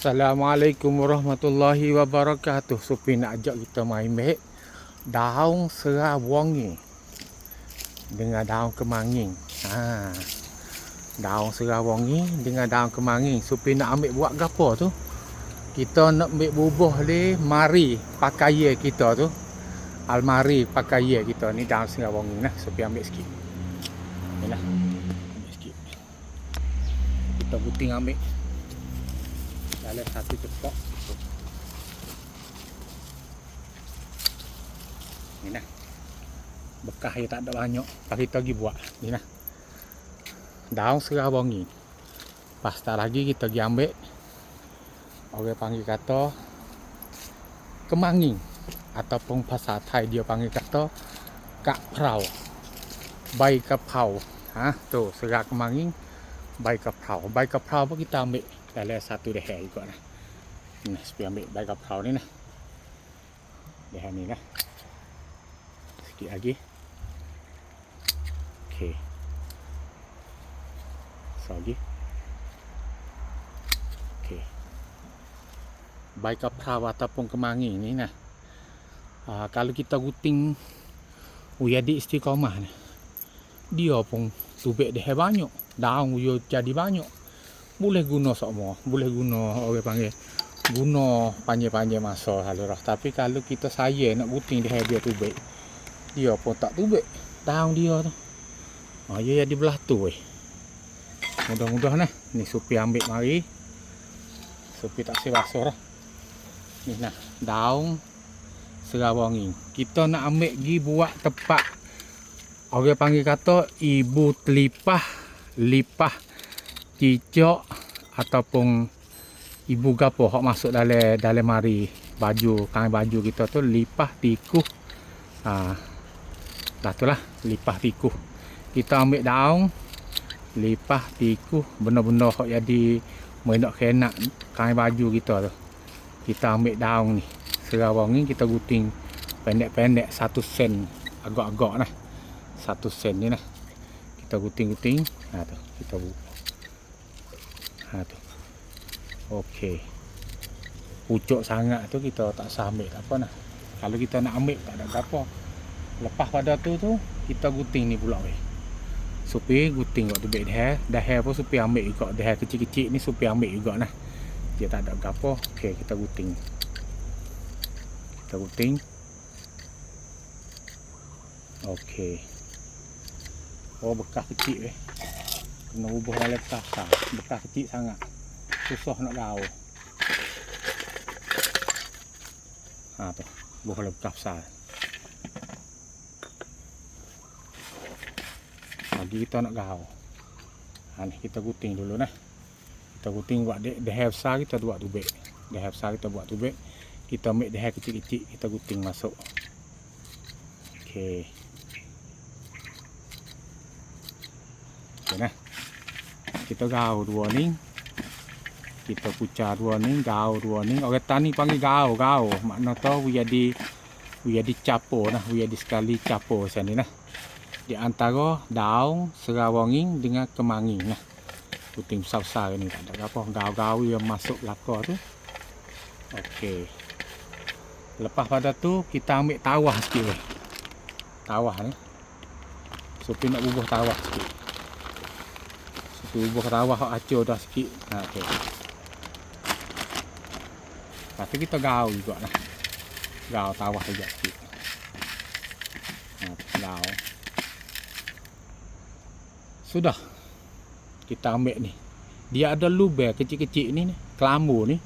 Assalamualaikum warahmatullahi wabarakatuh. Supi nak ajak kita main mek daun serawongi dengan daun kemanging. Ha. Daun serawongi dengan daun kemanging. Supi nak ambil buat gapo tu? Kita nak ambil bubuh di mari pakai kita tu. Almari pakai kita ni daun serawongi nah. Supi ambil sikit. Ni lah. Ambil sikit. Kita puting ambil dalam satu cepok ni nah. Bekas dia tak ada banyak. Tapi kita pergi buat. Ni nah. Daun serawongi pas tak lagi kita pergi ambil. Orang panggil kata kemanging ataupun bahasa Thai dia panggil kata kak prau. Bai kapau ha tu serak kemanging bai kapau bai kapau pun kita ambil dalam satu leher juga nah. Nah, supaya ambil baik kapau ni nah. Leher ni lah. Sikit lagi. Okey. So lagi. Okey. Baik kapau ataupun kemangi ni nah. Uh, kalau kita guting uyadi istiqamah ni. Dia pun tubik dia banyak. Daun dia jadi banyak boleh guna semua boleh guna orang panggil guna panjang-panjang masa halurah tapi kalau kita saya nak guting dia dia tubik dia pun tak tubik daun dia tu. Ha, dia jadi belah tu weh. Mudah-mudah nah. Ni supi ambil mari. Supi tak si basuh lah ni nah daun serawangi kita nak ambil gi buat tepat orang panggil kata ibu telipah lipah cicak ataupun ibu gapo hok masuk dalam dalam mari baju kain baju kita tu lipah tikuh. Dah tu lah lipah tikuh. Kita ambil daun lipah tikuh benda-benda hok jadi menak kena kain baju kita tu. Kita ambil daun ni serawang ni kita guting pendek-pendek satu sen agak-agak nah satu sen ni nah kita guting-guting ha tu kita buka ha tu okey. Pucuk sangat tu kita tak sah ambil tak apa nah kalau kita nak ambil tak ada apa lepas pada tu tu kita guting ni pula weh. Supi guting waktu beg dah dah hair pun supi ambil juga. Dah kecil-kecil ni supi ambil juga nah. Dia tak ada apa okey kita guting. Kita guting. Okey. Oh bekas kecil weh kena ubah dalam bekas ha. bekas kecil sangat. Susah nak gaul. Ha tu. Ubah dalam bekas besar. Lagi kita nak gaul. Ha ni kita guting dulu nah. Kita guting buat dek deh besar kita buat tubik deh besar kita buat tubik kita ambil deh kecil-kecil kita guting masuk. Okey. Okey nah kita gau dua ni. Kita puca dua ni gau dua ni. Orang tani panggil gau gau. Makna tu we jadi we jadi capo nah. We jadi sekali capo sini nah. Di antara daun serawanging dengan kemanging nah. Puting besar-besar ni tak ada apa. Gau-gau yang masuk belakang tu. Okey lepas pada tu kita ambil tawah sikit tawah ni. Supaya nak bubuh tawah sikit Subuh rawah acur dah sikit. Ha okey. Tapi kita gau juga lah. Gau tawah juga sikit. Ha, gau. Sudah. Kita ambil ni. Dia ada lubang kecil-kecil ni ni. Kelambu ni.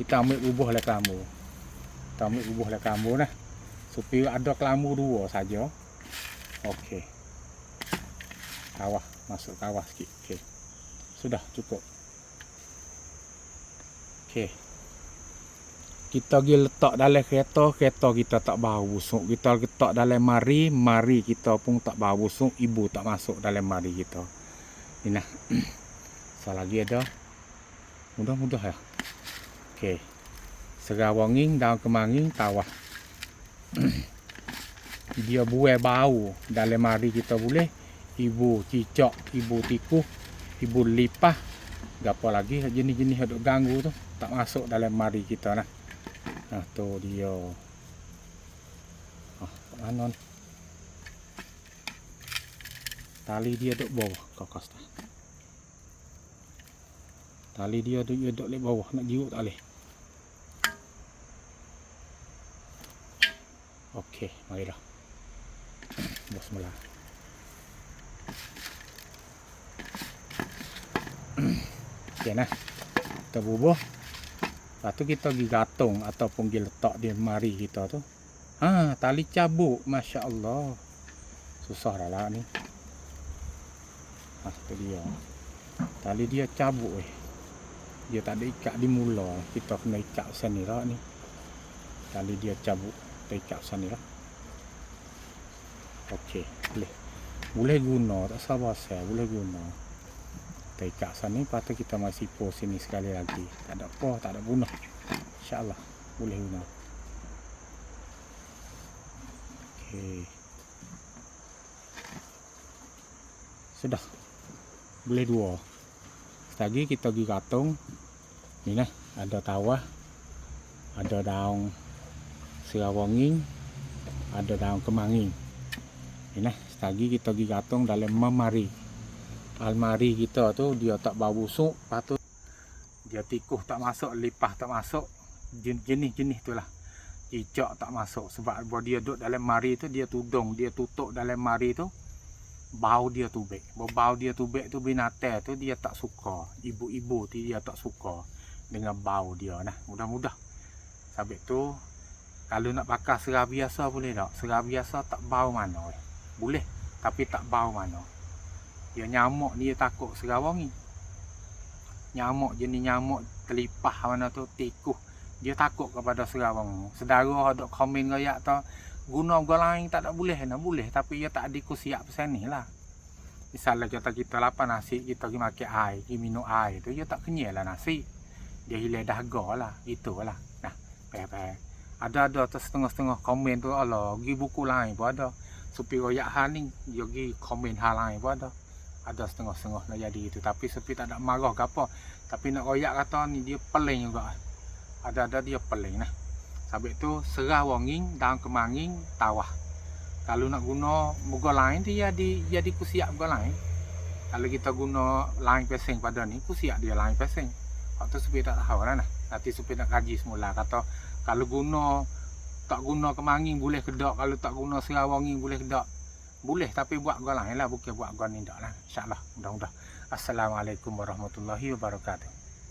Kita ambil bubuh lah kelambu. Kita ambil bubuh lah kelambu nah. Supaya ada kelambu dua saja. Okey. Kawah masuk kawah sikit. Okey sudah cukup. Okey. Kita pergi letak dalam kereta kereta kita tak bau busuk. Kita letak dalam mari mari kita pun tak bau busuk. Ibu tak masuk dalam mari kita. Ini nah lagi ada. Mudah-mudah ya. Okey. Serawanging daun kemanging tawah dia buai bau dalam mari kita boleh. Ibu cicak ibu tikus ibu lipah gapo lagi jenis-jenis duk ganggu tu tak masuk dalam mari kita nah. Nah tu dia. Ah, ni? Tali dia duk bawah kokos tu. Tali dia duk dia duk lek bawah nak jiut tak boleh. Okey, marilah. Bos Okey nah. Kita bubuh. Lepas tu kita pergi gantung ataupun pergi letak di mari kita tu. Ha, tali cabuk. Masya Allah. Susah dah lah ni. Ha, tu dia. Tali dia cabuk eh. Dia tak ada ikat di mula. Kita kena ikat sini lah ni. Tali dia cabuk. Kita ikat sini lah. Okey, boleh. Boleh guna. Tak sabar saya. Boleh guna kita ikat sana lepas tu kita masih post sini sekali lagi. Tak ada apa tak ada guna. Insyaallah boleh guna. Okey. Sudah. Boleh dua. Lagi kita pergi katung. Ni nah ada tawah ada daun serawangin ada daun kemangi ni nah lagi kita pergi katung dalam memari almari kita tu dia tak bau busuk patut dia tikuh tak masuk lipah tak masuk jenis-jenis tu lah. Cicak tak masuk sebab buat dia duduk dalam mari tu dia tudung dia tutup dalam mari tu bau dia tubik bau dia tubik tu binatang tu dia tak suka. Ibu-ibu tu dia tak suka dengan bau dia nah. Mudah-mudah. Sebab tu kalau nak pakai serah biasa boleh tak? Serah biasa tak bau mana boleh tapi tak bau mana dia nyamuk ni dia takut serawang ni. Nyamuk jenis nyamuk telipah mana tu tikuh. Dia takut kepada serawang. Sedara ada komen gaya tu guna lain tak ada boleh nak boleh tapi dia tak ada siap pasal ni lah. Misalnya kita kita lapar nasi kita pergi makan air, pergi minum air tu dia tak kenyal lah nasi. Dia hilang dahaga lah. Itulah. Nah, peh-peh. Ada-ada tu setengah-setengah komen tu Allah, pergi buku lain pun ada. Supaya royak hal ni, dia pergi komen hal lain pun ada ada setengah-setengah nak jadi itu tapi sepi tak nak marah ke apa. Tapi nak royak kata ni dia peling juga. Ada-ada dia peling nah sebab tu serah wonging daun kemanging tawah. Kalau nak guna muka lain tu jadi jadi kusiak muka lain. Kalau kita guna lain pesing pada ni kusiak dia lain pesing. Waktu sepi tak tahu lah. Nah nanti sepi nak kaji semula. Kata kalau guna tak guna kemanging boleh kedak kalau tak guna serah wonging boleh kedak boleh tapi buat gua lah. Bukan buat gua ni dak lah. Insyaallah mudah-mudah assalamualaikum warahmatullahi wabarakatuh